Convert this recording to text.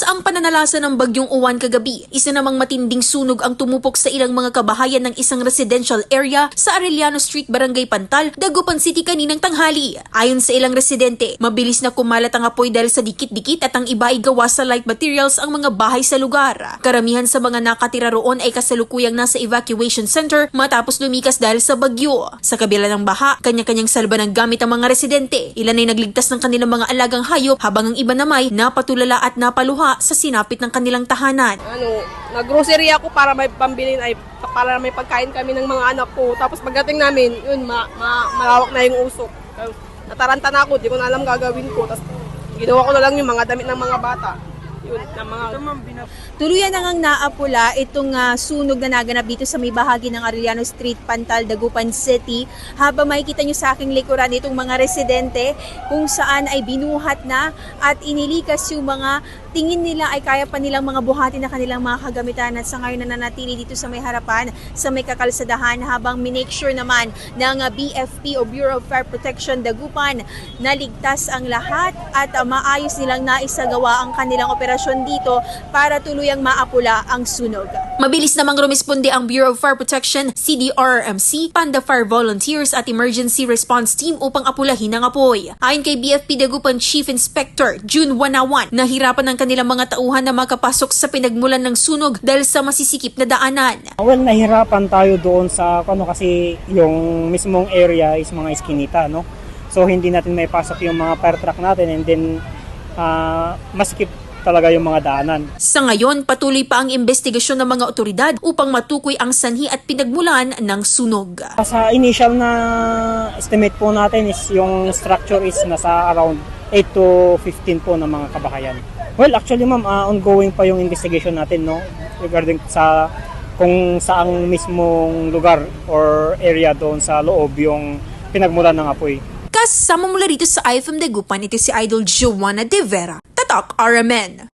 Matapos ang pananalasa ng bagyong uwan kagabi, isa namang matinding sunog ang tumupok sa ilang mga kabahayan ng isang residential area sa Arellano Street, Barangay Pantal, Dagupan City kaninang tanghali. Ayon sa ilang residente, mabilis na kumalat ang apoy dahil sa dikit-dikit at ang iba ay gawa sa light materials ang mga bahay sa lugar. Karamihan sa mga nakatira roon ay kasalukuyang nasa evacuation center matapos lumikas dahil sa bagyo. Sa kabila ng baha, kanya-kanyang salba ng gamit ang mga residente. Ilan ay nagligtas ng kanilang mga alagang hayop habang ang iba namay napatulala at napaluha sa sinapit ng kanilang tahanan. ano, nag-grocery ako para may pambilin ay para may pagkain kami ng mga anak ko. Tapos pagdating namin, yun, ma, ma, malawak na yung usok. Nataranta na ako, di ko na alam gagawin ko. Tapos ginawa ko na lang yung mga damit ng mga bata. Yun, ng mga... Tuluyan na ngang naapula itong ah, sunog na naganap dito sa may bahagi ng Arellano Street, Pantal, Dagupan City. Habang makikita nyo sa aking likuran itong mga residente kung saan ay binuhat na at inilikas yung mga tingin nila ay kaya pa nilang mga buhati na kanilang mga kagamitan at sa ngayon nananatili dito sa may harapan sa may kakalsadahan habang minake sure naman ng ah, BFP o Bureau of Fire Protection Dagupan na ligtas ang lahat at ah, maayos nilang naisagawa ang kanilang operasyon dito para tuluyang maapula ang sunog. Mabilis namang rumisponde ang Bureau of Fire Protection, CDRRMC, Panda Fire Volunteers at Emergency Response Team upang apulahin ang apoy. Ayon kay BFP Dagupan Chief Inspector June Wanawan, nahirapan ng kanilang mga tauhan na makapasok sa pinagmulan ng sunog dahil sa masisikip na daanan. Well, nahirapan tayo doon sa ano kasi yung mismong area is mga iskinita, no? So hindi natin may pasok yung mga fire truck natin and then ah, maskip talaga yung mga daanan. Sa ngayon, patuloy pa ang investigasyon ng mga otoridad upang matukoy ang sanhi at pinagmulan ng sunog. Sa initial na estimate po natin is yung structure is nasa around 8 to 15 po ng mga kabahayan. Well, actually ma'am, ah, ongoing pa yung investigation natin, no? Regarding sa kung saang mismong lugar or area doon sa loob yung pinagmulan ng apoy. Kasama mula rito sa IFM Dagupan, ito si Idol Joanna De Vera. TikTok are a man.